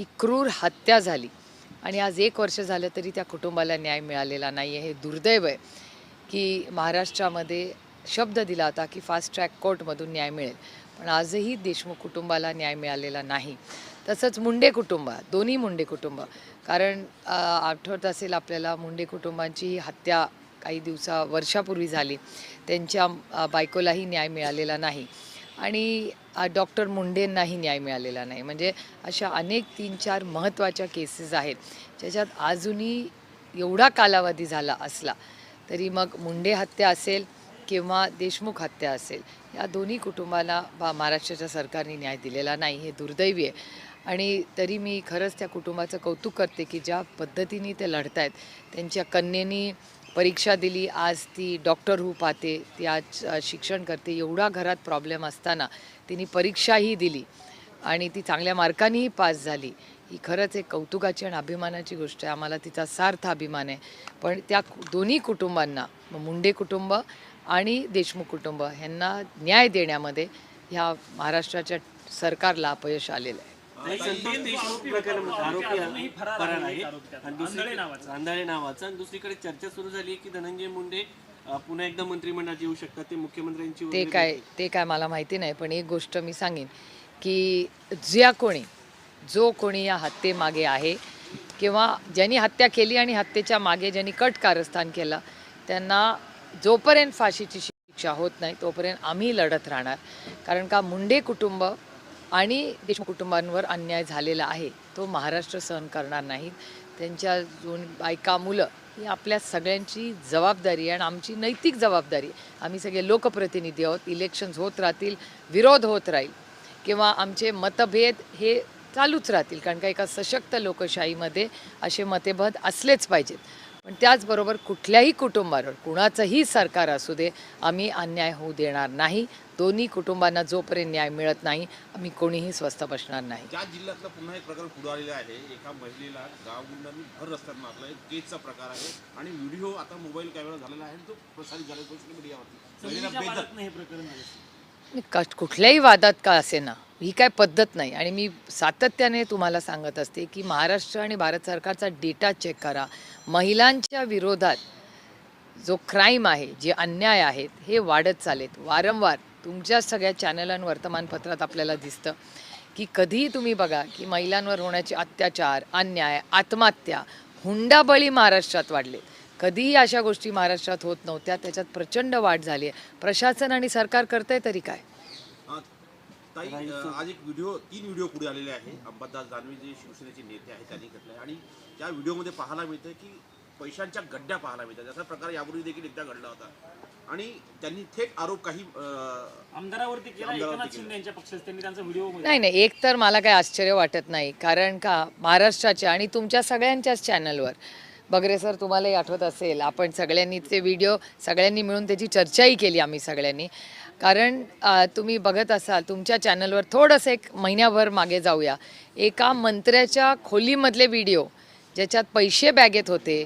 ही क्रूर हत्या झाली. आणि आज एक वर्ष झालं तरी त्या कुटुंबाला न्याय मिळालेला नाही आहे हे दुर्दैव आहे की महाराष्ट्रामध्ये शब्द दिला होता की फास्ट ट्रॅक कोर्टमधून न्याय मिळेल. पण आजही देशमुख कुटुंबाला न्याय मिळालेला नाही. तसंच मुंडे कुटुंब दोन्ही मुंडे कुटुंब. कारण आठवत असेल आपल्याला मुंडे कुटुंबांची ही हत्या काही दिवसा वर्षापूर्वी झाली. त्यांच्या बायकोलाही न्याय मिळालेला नाही. आणि डॉक्टर मुंडेंनाही न्याय मिळालेला नाही. म्हणजे अशा अनेक तीन चार महत्त्वाच्या केसेस आहेत ज्याच्यात अजूनही एवढा कालावधी झाला असला तरी मग मुंडे हत्या असेल किंवा देशमुख हत्या असेल या दोन्ही कुटुंबाला बा महाराष्ट्राच्या सरकारने न्याय दिलेला नाही हे दुर्दैवी आहे. आणि तरी मी खरंच त्या कुटुंबाचं कौतुक करते की ज्या पद्धतीने ते लढत आहेत त्यांच्या कन्येनी परीक्षा दिली आज ती डॉक्टर होऊ पाहते ती आज शिक्षण करते एवढा घरात प्रॉब्लेम असताना तिने परीक्षाही दिली आणि ती चांगल्या मार्कांनीही पास झाली. ही खरंच एक कौतुकाची आणि अभिमानाची गोष्ट आहे. आम्हाला तिचा सार्थ अभिमान आहे. पण त्या दोन्ही कुटुंबांना मुंडे कुटुंब आणि देशमुख कुटुंब ह्यांना न्याय देण्यामध्ये ह्या महाराष्ट्राच्या सरकारला अपयश आलेलं आहे. नाही, संतोष देशमुख प्रकरणामध्ये आरोपी फरार आहे आणि दुसरीकडे आंधळे नावाचा. आणि दुसरीकडे चर्चा सुरू झाली आहे की धनंजय मुंडे अ, पुन्हा एकदा मंत्रिमंडळात येऊ शकतात. ते मुख्यमंत्र्यांची ते वगैरे काय ते काय मला माहिती नाही पण एक गोष्ट मी सांगेन की ज्या कोणी जो कोणी या हत्येमागे आहे किंवा ज्यांनी हत्या केली आणि हत्येच्या मागे ज्यांनी कट कारस्थान केलं त्यांना जोपर्यंत फाशीची शिक्षा होत नाही तोपर्यंत आम्ही लढत राहणार. कारण का मुंडे कुटुंब आणि देशमुख कुटुंबांवर अन्याय झालेला आहे. तो महाराष्ट्र सहन करणार नाही त्यांच्या दोन बायका मुलं ही आपल्या सगळ्यांची जबाबदारी आणि आमची नैतिक जबाबदारी आम्ही सगळे लोकप्रतिनिधी आहोत. इलेक्शन्स होत राहतील विरोध होत राहील किंवा आमचे मतभेद हे चालूच राहतील. कारण का एका सशक्त लोकशाहीमध्ये असे मतभेद असलेच पाहिजेत. पण त्याचबरोबर कुठल्याही कुटुंबावर कुणाचंही सरकार असू दे आम्ही अन्याय होऊ देणार नाही. दोन्ही कुटुंबांना जोपर्यंत न्याय मिळत नाही आम्ही कोणीही स्वस्थ बसणार नाही. ज्या जिल्ह्यातलं पुन्हा एक प्रकार पुढे आलेला आहे एका महिलेला गावगुंडांनी भर रस्त्यात मारलं आहे. केसचा प्रकार आहे. आणि व्हिडिओ आता मोबाईल कॅमेरा झालेला आहे. तो प्रसारित झाला सोशल मीडियावरती. का कुठल्याही वादात का असे ना ही काय पद्धत नाही. आणि मी सातत्याने तुम्हाला सांगत असते की महाराष्ट्र आणि भारत सरकारचा डेटा चेक करा. महिलांच्या विरोधात जो क्राईम आहे जे अन्याय आहेत हे वाढत चालेत वारंवार तुमच्या सगळ्या चॅनल आणि वर्तमानपत्रात आपल्याला दिसतं की कधीही तुम्ही बघा की महिलांवर होण्याचे अत्याचार अन्याय आत्महत्या हुंडाबळी महाराष्ट्रात वाढले कधीही अशा गोष्टी महाराष्ट्रात होत नव्हत्या. त्याच्यात प्रचंड वाढ झाली आहे. प्रशासन आणि सरकार करतंय तरी काय? ताई आज एक व्हिडिओ तीन व्हिडिओ पुढे आलेले आहे. अंबादास दानवे जे शिवसेनेचे नेते आहेत त्यांनी घेतलाय. आणि त्या व्हिडिओमध्ये पाहायला मिळतं की पैशांच्या गड्ड्या पाहायला मिळतात. असा प्रकार यापूर्वी देखील एकदा घडला होता. आणि त्यांनी थेट आरोप काही आमदारावरती केला एकनाथ शिंदे यांच्या पक्षाचे त्यांनी त्यांचा व्हिडिओ नाही नाही एक तर मला काही आश्चर्य वाटत नाही. कारण का महाराष्ट्राच्या आणि तुमच्या सगळ्यांच्याच चॅनलवर बगरे सर तुम्हालाही आठवत असेल आपण सगळ्यांनी ते व्हिडिओ सगळ्यांनी मिळून त्याची चर्चाही केली आम्ही सगळ्यांनी. कारण तुम्ही बघत असाल तुमच्या चॅनलवर थोडंसं एक महिन्याभर मागे जाऊया. एका मंत्र्याच्या खोलीमधले व्हिडिओ ज्याच्यात पैसे बॅगेत होते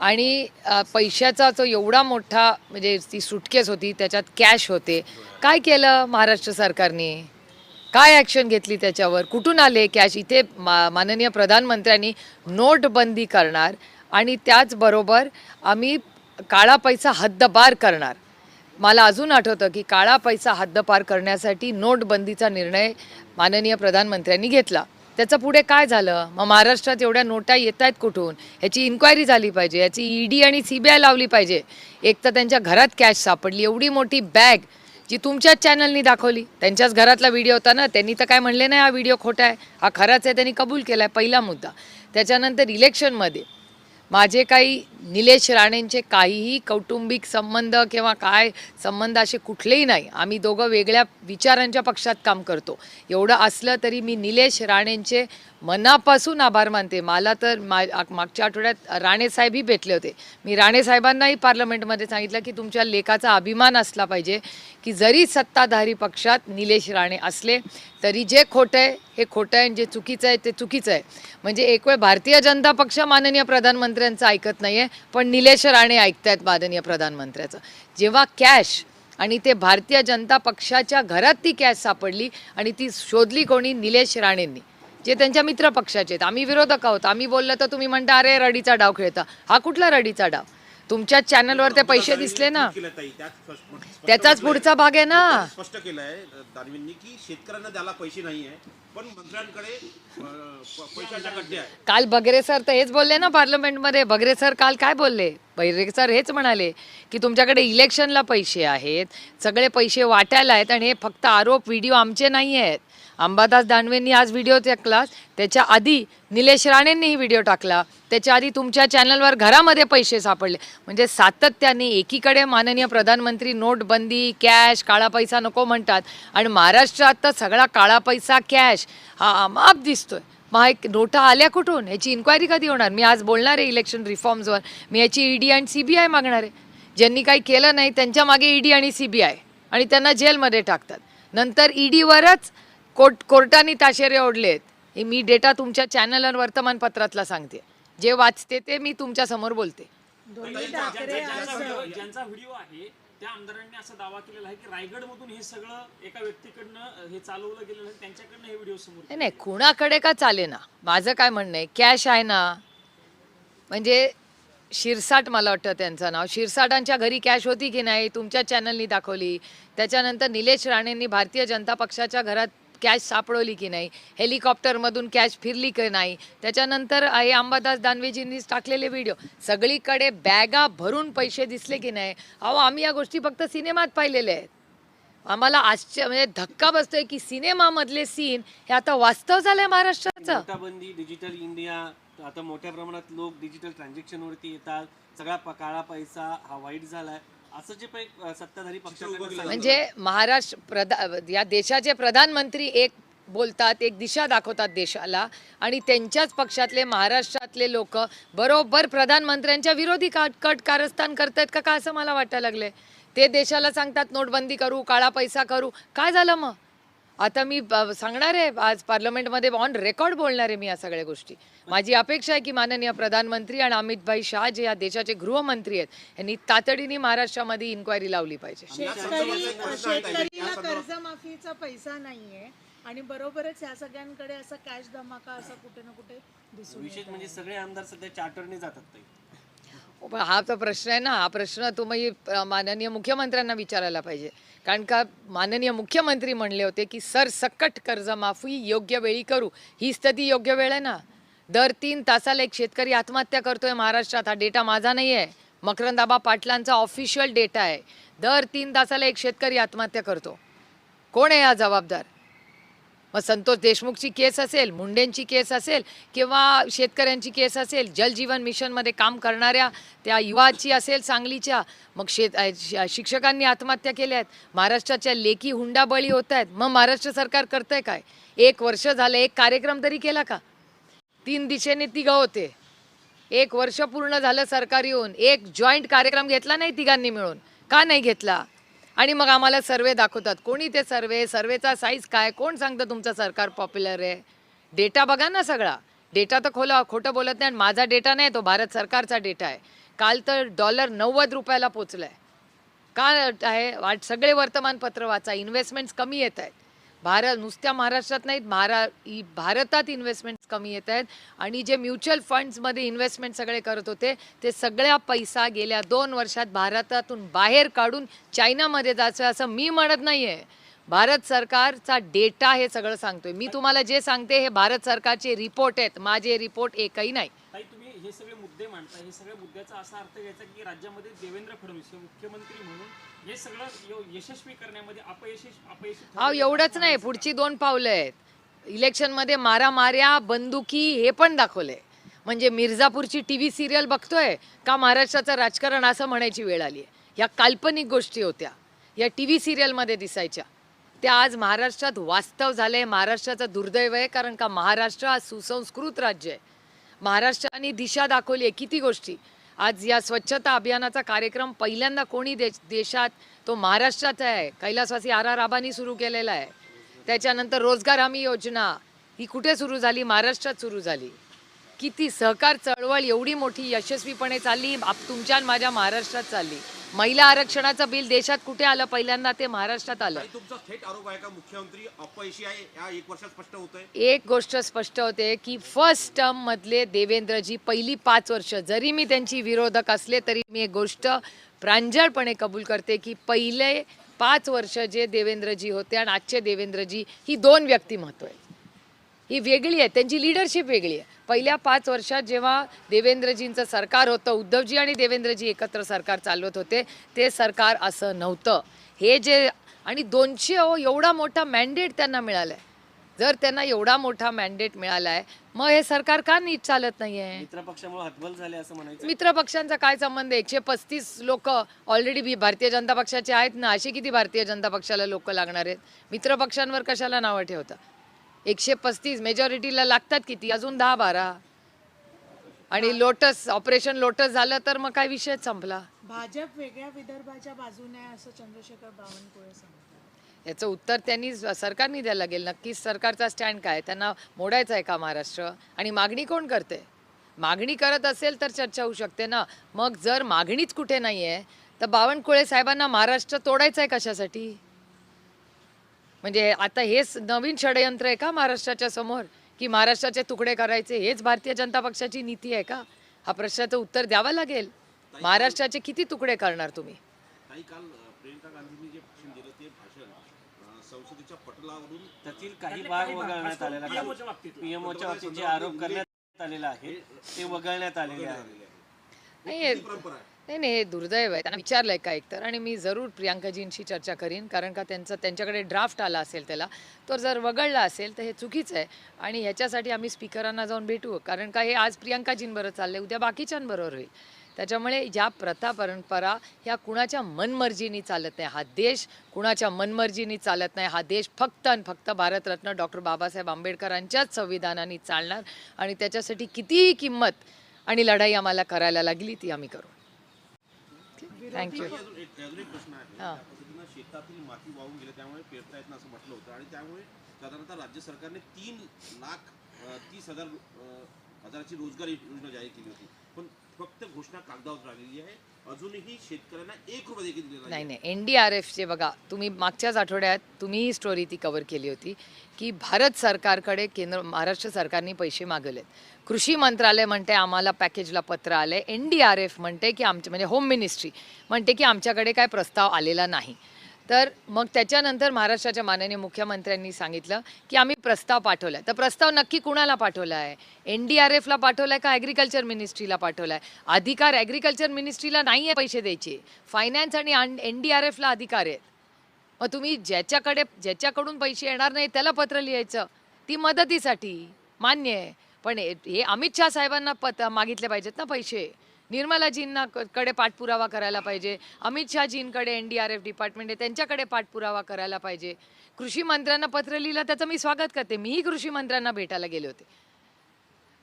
आणि पैशाचा जो एवढा मोठा म्हणजे ती सुटकेस होती त्याच्यात कॅश होते. काय केलं महाराष्ट्र सरकारने? काय ॲक्शन घेतली त्याच्यावर? कुठून आले कॅश इथे मा माननीय प्रधानमंत्र्यांनी नोटबंदी करणार. आणि त्याचबरोबर आम्ही काळा पैसा हद्दपार करणार. मला अजून आठवतं की काळा पैसा हद्दपार करण्यासाठी नोटबंदीचा निर्णय माननीय प्रधानमंत्र्यांनी घेतला. त्याचं पुढे काय झालं? मग महाराष्ट्रात एवढ्या नोटा येत आहेत कुठून? ह्याची इन्क्वायरी झाली पाहिजे. याची ईडी आणि सी बी आय लावली पाहिजे. एक तर त्यांच्या घरात कॅश सापडली. एवढी मोठी बॅग जी तुमच्याच चॅनलनी दाखवली. त्यांच्याच घरातला व्हिडिओ होता ना? त्यांनी तर काय म्हणले नाही हा व्हिडिओ खोटा आहे. हा खराच आहे त्यांनी कबूल केला आहे पहिला मुद्दा. त्याच्यानंतर इलेक्शनमध्ये माझे काही निलेश राणेंचे काहीही कौटुंबिक संबंध किंवा काय संबंध असे कुठलेही नाही. आम्ही दोघं वेगळ्या विचारांच्या पक्षात काम करतो. एवढं असलं तरी मी निलेश राणेंचे मनापासून आभार मानते. मला तर मा मागच्या आठवड्यात राणेसाहेबही भेटले होते. मी राणेसाहेबांनाही पार्लमेंटमध्ये सांगितलं की तुमच्या लेखाचा अभिमान असला पाहिजे की जरी सत्ताधारी पक्षात निलेश राणे असले तरी जे खोटं आहे हे खोटं आहे आणि जे चुकीचं आहे ते चुकीचं आहे. म्हणजे एक वेळ भारतीय जनता पक्ष माननीय प्रधानमंत्री प्रधानमंत्र्यांचं ऐकत नाही आहे पण निलेश राणे ऐकतायत माननीय प्रधानमंत्र्याचं. जेव्हा कॅश आणि ते भारतीय जनता पक्षाच्या घरात ती कॅश सापडली आणि ती शोधली कोणी? निलेश राणेंनी. जे त्यांच्या मित्र पक्षाचे आहेत. आम्ही विरोधक आहोत. आम्ही बोललं तर तुम्ही म्हणता अरे रडीचा डाव खेळता. हा कुठला रडीचा डाव? तुमच्या चॅनलवर ते पैसे दिसले ना. त्याचाच म्हटलंय. पुढचा भाग आहे ना. स्पष्ट केलंय दानवेंनी की शेतकऱ्यांना द्यायला पैसे नाही आहे पण मंत्र्यांकडे अं, प- पैशाच्या गड्डे आहे काल बगरे सर तर हेच बोलले ना पार्लमेंटमध्ये. बगरे सर काल काय बोलले? बगरे सर हेच म्हणाले की तुमच्याकडे इलेक्शनला पैसे आहेत सगळे पैसे वाटायला आहेत आणि हे फक्त आरोप व्हिडिओ आमचे नाही आहेत. अंबादास दानवेंनी आज व्हिडिओ टाकला. त्याच्या आधी निलेश राणेंनीही व्हिडिओ टाकला. त्याच्या आधी तुमच्या चॅनलवर घरामध्ये पैसे सापडले. म्हणजे सातत्याने एकीकडे माननीय प्रधानमंत्री नोटबंदी कॅश काळा पैसा नको म्हणतात. आणि महाराष्ट्रात तर सगळा काळा पैसा कॅश हा अमाप दिसतोय. मग हा एक नोटा आल्या कुठून? ह्याची इन्क्वायरी कधी होणार? मी आज बोलणार आहे इलेक्शन रिफॉर्म्सवर मी याची ईडी आणि सीबीआय मागणार आहे. ज्यांनी काही केलं नाही त्यांच्या मागे ईडी आणि सीबीआय आणि त्यांना जेलमध्ये टाकतात. नंतर ईडीवरच कोर्ट कोर्टाने ताशेरे ओढलेत हे मी डेटा तुमच्या चॅनल आणि वर्तमानपत्रातला सांगते. जे वाचते ते मी तुमच्यासमोर बोलते. त्या आमदारांनी असा दावा केलेला आहे की रायगडमधून हे सगळं एका व्यक्तीकडनं हे चालवलं गेलेलं आहे त्यांच्याकडनं हे व्हिडिओ समोर नाही नाही कुणाकडे का चाले ना माझं काय म्हणणं आहे कॅश आहे ना. म्हणजे शिरसाट मला वाटतं त्यांचं नाव. शिरसाटांच्या घरी कॅश होती की नाही तुमच्या चॅनलनी दाखवली. त्याच्यानंतर निलेश राणेंनी भारतीय जनता पक्षाच्या घरात कॅश सापडवली की नाही? हेलिकॉप्टरमधून कॅश फिरली की नाही? त्याच्यानंतर हे अंबादास दानवेजींनी टाकलेले व्हिडिओ. सगळीकडे बॅगा भरून पैसे दिसले की नाही? अहो आम्ही या गोष्टी फक्त सिनेमात पाहिलेल्या आहेत. आम्हाला आश्चर्य म्हणजे धक्का बसतोय की सिनेमामधले सीन हे आता वास्तव झालंय महाराष्ट्राचं. नोटाबंदी डिजिटल इंडिया आता मोठ्या प्रमाणात लोक डिजिटल ट्रान्झॅक्शनवरती येतात. सगळा काळा पैसा हा वाईट झालाय. असं जे सत्ताधारी सांगितलं म्हणजे महाराष्ट्र प्रधा या देशाचे प्रधानमंत्री एक बोलतात एक दिशा दाखवतात देशाला. आणि त्यांच्याच पक्षातले महाराष्ट्रातले लोक बरोबर प्रधानमंत्र्यांच्या विरोधी का कट कारस्थान करतायत का? का असं मला वाटायला लागलंय? ते देशाला सांगतात नोटबंदी करू काळा पैसा करू. काय झालं मग? आता मी सांगणार आहे आज पार्लमेंटमध्ये ऑन रेकॉर्ड बोलणार आहे मी या सगळ्या गोष्टी. माझी अपेक्षा आहे की माननीय प्रधानमंत्री आणि अमित भाई शाह जे या देशाचे गृहमंत्री आहेत यांनी तातडीने महाराष्ट्रामध्ये इन्क्वायरी लावली पाहिजे. शेतकरीला कर्जमाफीचा पैसा नाहीये आणि बरोबरच ह्या सगळ्यांकडे असा कॅश धमाका असा कुठे ना कुठे दिसून विशेष म्हणजे सगळे आमदार सध्या चार्टरने जातात हो, हा तर प्रश्न आहे ना. हा प्रश्न तुम्ही माननीय मुख्यमंत्र्यांना विचारायला पाहिजे. कारण का माननीय मुख्यमंत्री म्हणले होते की सरसकट कर्जमाफी योग्य वेळी करू. हीच तर ती योग्य वेळ आहे ना? दर तीन तासाला एक शेतकरी आत्महत्या करतोय महाराष्ट्रात. हा डेटा माझा नाही आहे मकरंदाबा पाटलांचा ऑफिशियल डेटा आहे. दर तीन तासाला एक शेतकरी आत्महत्या करतो. कोण आहे हा जबाबदार? मग संतोष देशमुखची केस असेल मुंडेंची केस असेल किंवा शेतकऱ्यांची केस असेल जलजीवन मिशनमध्ये काम करणाऱ्या त्या युवाची असेल सांगलीच्या मग शेत शिक्षकांनी आत्महत्या केल्या आहेत. महाराष्ट्राच्या लेखी हुंडाबळी होत आहेत. मग महाराष्ट्र सरकार करतंय काय? एक वर्ष झालं एक कार्यक्रम तरी केला का? तीन दिशेने तिघं होते. एक वर्ष पूर्ण झालं सरकार येऊन एक जॉईंट कार्यक्रम घेतला नाही तिघांनी मिळून. का नाही घेतला? आणि मग आम्हाला सर्वे दाखवतात. कोणी ते सर्वे? सर्वेचा साईज काय? कोण सांगतं तुमचं सरकार पॉप्युलर आहे? डेटा बघा ना सगळा. डेटा तर खोला खोटं बोलत नाही आणि माझा डेटा नाही तो भारत सरकारचा डेटा आहे. काल तर डॉलर नव्वद रुपयाला पोचलाय. का आहे वाट सगळे वर्तमानपत्र वाचा इन्व्हेस्टमेंट्स कमी येत आहेत. भारत नुसत्या महाराष्ट्रात नाहीत महारा भारतात इन्व्हेस्टमेंट्स कमी येत आहेत. आणि जे म्युच्युअल फंड्समध्ये इन्व्हेस्टमेंट सगळे करत होते ते सगळ्या पैसा गेल्या दोन वर्षात भारतातून बाहेर काढून चायनामध्ये जायचं असं मी म्हणत नाही आहे भारत सरकारचा डेटा हे सगळं सांगतोय. मी तुम्हाला जे सांगते हे भारत सरकारचे रिपोर्ट आहेत. माझे रिपोर्ट एकही नाही. तुम्ही हे सगळ्या मुद्द्याचा असा अर्थ घ्यायचा की राज्यामध्ये देवेंद्र फडणवीस हे मुख्यमंत्री म्हणून हे सगळं यशस्वी करण्यामध्ये अपयशी हा एवढंच नाही. पुढची दोन पावलं आहेत. इलेक्शनमध्ये मारामाऱ्या बंदुकी हे पण दाखवलंय. म्हणजे मिर्झापूरची टी व्ही सिरियल बघतोय का महाराष्ट्राचं राजकारण असं म्हणायची वेळ आली आहे. या काल्पनिक गोष्टी होत्या. या टी व्ही सिरियलमध्ये दिसायच्या. त्या आज महाराष्ट्रात वास्तव झालंय. महाराष्ट्राचं दुर्दैव आहे कारण का महाराष्ट्र हा सुसंस्कृत राज्य आहे. महाराष्ट्राने दिशा दाखवली आहे. किती गोष्टी. आज या स्वच्छता अभियानाचा कार्यक्रम पहिल्यांदा कोणी देश देशात तो महाराष्ट्राचा आहे. कैलासवासी आर आर आबांनी सुरू केलेला आहे. त्याच्यानंतर रोजगार हमी योजना ही कुठे सुरू झाली? महाराष्ट्रात सुरू झाली. किती सहकार चळवळ एवढी मोठी यशस्वीपणे चालली. आप तुमच्या माझ्या महाराष्ट्रात चालली. महिला आरक्षणाचं बिल देशात कुठे आलं? पहिल्यांदा ते महाराष्ट्रात आलं. तुमचा थेट आरोप आहे का? मुख्यमंत्री अपयशी आहे या एक वर्षात स्पष्ट होत आहे एक गोष्ट स्पष्ट होते की फर्स्ट टर्म मधले देवेंद्रजी पहिली पाच वर्ष जरी मी त्यांची विरोधक असले तरी मी एक गोष्ट प्रांजळपणे कबूल करते की पहिले पाच वर्ष जे देवेंद्रजी होते आणि आजचे देवेंद्रजी ही दोन व्यक्तिमत्व आहेत. ही वेगळी आहे. त्यांची लिडरशिप वेगळी आहे. पहिल्या पाच वर्षात जेव्हा देवेंद्रजींचं सरकार होतं उद्धवजी आणि देवेंद्रजी एकत्र सरकार चालवत होते ते सरकार असं नव्हतं. हे जे आणि दोनशे अहो एवढा मोठा मॅन्डेट त्यांना मिळाला आहे जर त्यांना एवढा मोठा मॅन्डेट मिळाला आहे मग हे सरकार का नीट चालत नाही आहे मित्र पक्षामुळे हतबल झाले असं म्हणायचं मित्र पक्षांचा काय संबंध आहे? एकशे पस्तीस लोक ऑलरेडी भारतीय जनता पक्षाचे आहेत ना असे किती भारतीय जनता पक्षाला लोक लागणार आहेत? मित्र पक्षांवर कशाला नावं ठेवता? एकशे पस्तीस. मेजॉरिटीला लागतात किती? अजून दहा बारा आणि लोटस ऑपरेशन लोटस झालं तर मग काय विषयच संपला. भाजप वेगळ्या विदर्भाच्या बाजूने असं चंद्रशेखर बावनकुळे सांगतात. याचं उत्तर त्यांनी सरकारने द्यायला लागेल नक्कीच सरकारचा स्टँड काय? त्यांना मोडायचं आहे का महाराष्ट्र? आणि मागणी कोण करते? मागणी करत असेल तर चर्चा होऊ शकते ना? मग जर मागणीच कुठे नाही आहे तर बावनकुळे साहेबांना महाराष्ट्र तोडायचं आहे कशासाठी? म्हणजे आता हेच नवीन षडयंत्र आहे का महाराष्ट्राच्या समोर? की महाराष्ट्राचे तुकडे करायचे हेच भारतीय जनता पक्षाची नीती आहे का? हा प्रश्नाचं उत्तर द्यावं लागेल. महाराष्ट्राचे किती तुकडे करणार तुम्ही? संसदेच्या पटलावरून त्यातील काही भाग वगळण्यात आलेला PMO च्या बाबतीत. पीएमओच्या बाबतीत जे आरोप करण्यात आलेला आहे ते वगळण्यात आलेले आहे नाही हे- परंपरा आहे. नाही नाही हे दुर्दैव आहे. त्यांना विचारलंय का एकतर? आणि मी जरूर प्रियांकाजींशी चर्चा करीन कारण का त्यांचं त्यांच्याकडे ड्राफ्ट आला असेल त्याला. तर जर वगळला असेल तर हे चुकीचं आहे. आणि ह्याच्यासाठी आम्ही स्पीकरांना जाऊन भेटू. कारण का हे आज प्रियांकाजींबरोबर चालले उद्या बाकीच्यांबरोबर होईल. त्याच्यामुळे ज्या प्रथा परंपरा ह्या कुणाच्या मनमर्जीनी चालत नाही हा देश कुणाच्या मनमर्जीनी चालत नाही. हा देश फक्त आणि फक्त भारतरत्न डॉक्टर बाबासाहेब आंबेडकरांच्याच संविधानाने चालणार. आणि त्याच्यासाठी कितीही किंमत आणि लढाई आम्हाला करायला लागली ती आम्ही करू थँक्यू अजून एक अजून एक प्रश्न आहे हा. त्या पद्धतीनं शेतातील माती वाहून गेले त्यामुळे पेरता येत नाही असं म्हटलं होतं. आणि त्यामुळे साधारणतः राज्य सरकारने तीन लाख तीस हजार हजाराची रोजगार योजना जाहीर केली होती. पण फक्त घोषणा कागदावर राहिलेली आहे. अजूनही शेतकऱ्यांना एक रुपया देखील दिलेला नाही नाही. एन डी आर एफचे बघा तुम्ही मागच्याच आठवड्यात तुम्ही ही स्टोरी ती कव्हर केली होती की भारत सरकारकडे केंद्र महाराष्ट्र सरकारने पैसे मागवलेत. कृषी मंत्रालय म्हणते आम्हाला पॅकेजला पत्र आले एन डी आर एफ म्हणते की आमच्या म्हणजे होम मिनिस्ट्री म्हणते की आमच्याकडे काय प्रस्ताव आलेला नाही. तर मग त्याच्यानंतर महाराष्ट्राच्या माननीय मुख्यमंत्र्यांनी सांगितलं की आम्ही प्रस्ताव पाठवला तर प्रस्ताव नक्की कुणाला पाठवला आहे एन डी आर एफला पाठवला आहे का ॲग्रिकल्चर मिनिस्ट्रीला पाठवला आहे अधिकार ॲग्रिकल्चर मिनिस्ट्रीला नाही आहे पैसे द्यायचे. फायनान्स आणि एन डी आर एफला अधिकार आहेत. मग तुम्ही ज्याच्याकडे ज्याच्याकडून पैसे येणार नाही त्याला पत्र लिहायचं. ती मदतीसाठी मान्य आहे. पण हे हे अमित शहा साहेबांना पत मागितले पाहिजेत ना पैसे. निर्मलाजींना कडे पाठपुरावा करायला पाहिजे. Amit शहाजींकडे N D R F department आहे त्यांच्याकडे पाठपुरावा करायला पाहिजे. कृषी मंत्र्यांना पत्र लिहिलं त्याचं मी स्वागत करते. मीही कृषी मंत्र्यांना भेटायला गेले होते.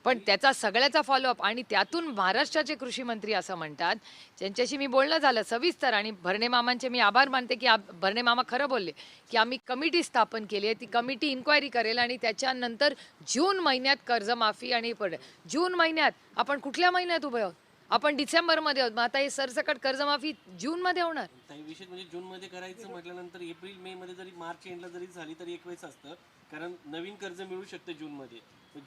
पण त्याचा सगळ्याचा फॉलोअप आणि त्यातून महाराष्ट्राचे कृषी मंत्री असं म्हणतात त्यांच्याशी मी बोलणं झालं सविस्तर आणि भरणे मामांचे मी आभार मानते की भरणे मामा खरं बोलले की आम्ही कमिटी स्थापन केली आहे ती कमिटी इन्क्वायरी करेल आणि त्याच्यानंतर जून महिन्यात कर्जमाफी आणि पड जून महिन्यात आपण कुठल्या महिन्यात उभे आहोत? आपण डिसेंबरमध्ये आहोत. मग आता हे सरसकट कर्जमाफी जूनमध्ये होणार. विशेष म्हणजे जून मध्ये करायचं म्हटल्यानंतर एप्रिल मे मध्ये जरी मार्च एंडला जरी झाली तरी एक वेळेस असतं. कारण नवीन कर्ज मिळू शकतं जून मध्ये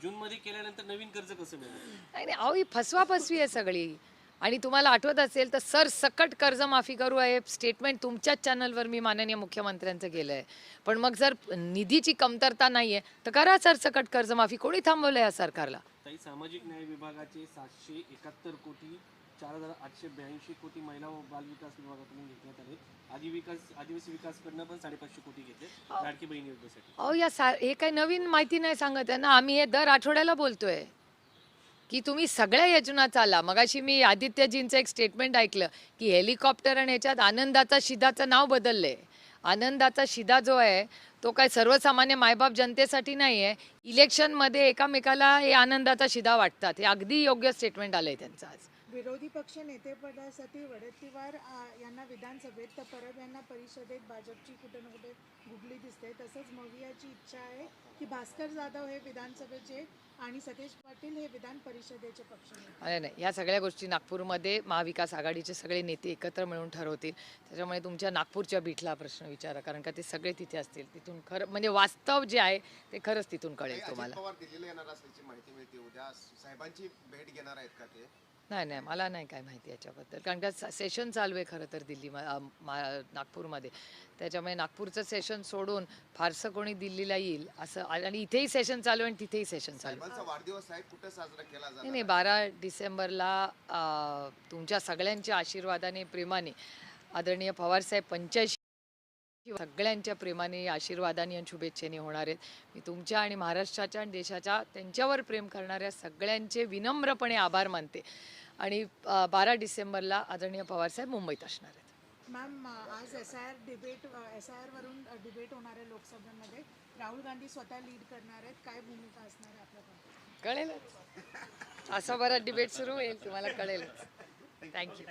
जून मध्ये केल्यानंतर नवीन कर्ज कसं मिळेल नाही नाही अहो ही फसवाफसवी आहे सगळी. आणि तुम्हाला आठवत असेल तर सर सकट कर्जमाफी करू आहे. स्टेटमेंट तुमच्याच चॅनलवर मी माननीय मुख्यमंत्र्यांचं केलं आहे पण मग जर निधीची कमतरता नाही आहे तर करा सर सकट कर्जमाफी. कोणी थांबवलं या सरकारला? ताई सामाजिक न्याय विभागाचे सातशे एकाहत्तर कोटी चार हजार आठशे ब्याऐंशी कोटी महिला व बाल विकास विभागाकडून घेतण्यात आले आदि विकास आदिवासी विकासकडनं पण साडेपाचशे कोटी घेतले लाडकी बहीण योजनेसाठी. अहो या सा हे काही नवीन माहिती नाही सांगत आहे ना. आम्ही हे दर आठवड्याला बोलतोय की तुम्ही सगळ्या योजना चाला. मगाशी मी आदित्यजींचं एक स्टेटमेंट ऐकलं की हेलिकॉप्टर आणि ह्याच्यात आनंदाचा शिदाचं नाव बदललंय. आनंदाचा शिदा जो आहे तो काय सर्वसामान्य मायबाप जनतेसाठी नाही आहे इलेक्शनमध्ये एकामेकाला हे आनंदाचा शिदा वाटतात. हे अगदी योग्य स्टेटमेंट आलंय त्यांचं आज. विरोधी पक्ष नेतेपदासाठी वडेट्टीवार यांना विधानसभेत तर परब यांना परिषदेत भाजपची कुठे ना कुठे गुगली दिसते. तसंच मवियाची इच्छा आहे की भास्कर जाधव हे विधानसभेचे आणि सतेज पाटील हे विधान परिषदेचे पक्ष नेते. नाही नाही. ह्या सगळ्या गोष्टी नागपूरमध्ये महाविकास आघाडीचे सगळे नेते एकत्र मिळून ठरवतील. त्याच्यामुळे तुमच्या नागपूरच्या बीटला प्रश्न विचारा कारण का ते सगळे तिथे असतील. तिथून खरं म्हणजे वास्तव जे आहे ते खरंच तिथून कळेल तुम्हाला. पवार दिल्लीला येणार असल्याची माहिती मिळते. उद्या साहेबांची भेट घेणार आहेत का ते? नाही नाही मला नाही काय माहिती याच्याबद्दल. कारण का सेशन चालू आहे खरं तर दिल्ली नागपूरमध्ये. त्याच्यामुळे नागपूरचं सेशन सोडून फारसं कोणी दिल्लीला येईल असं आणि इथेही सेशन चालू आहे आणि तिथेही सेशन चालू आहे. साहेबांचा वाढदिवस आहे कुठे साजरा केला नाही नाही बारा डिसेंबरला तुमच्या सगळ्यांच्या आशीर्वादाने प्रेमाने आदरणीय पवारसाहेब पंच्याऐंशी सगळ्यांच्या प्रेमाने आशीर्वादाने आणि शुभेच्छेने होणार आहेत. मी तुमच्या आणि महाराष्ट्राच्या आणि देशाच्या त्यांच्यावर प्रेम करणाऱ्या सगळ्यांचे विनम्रपणे आभार मानते. आणि बारा डिसेंबरला आदरणीय पवारसाहेब मुंबईत असणार आहेत. मॅम आज S I R debate S I आरवरून debate होणार आहे लोकसभेमध्ये. राहुल गांधी स्वतः लीड करणार आहेत. काय भूमिका असणार आहे आपल्या कळेलच. असा बरा डिबेट सुरू होईल तुम्हाला कळेलच. थँक्यू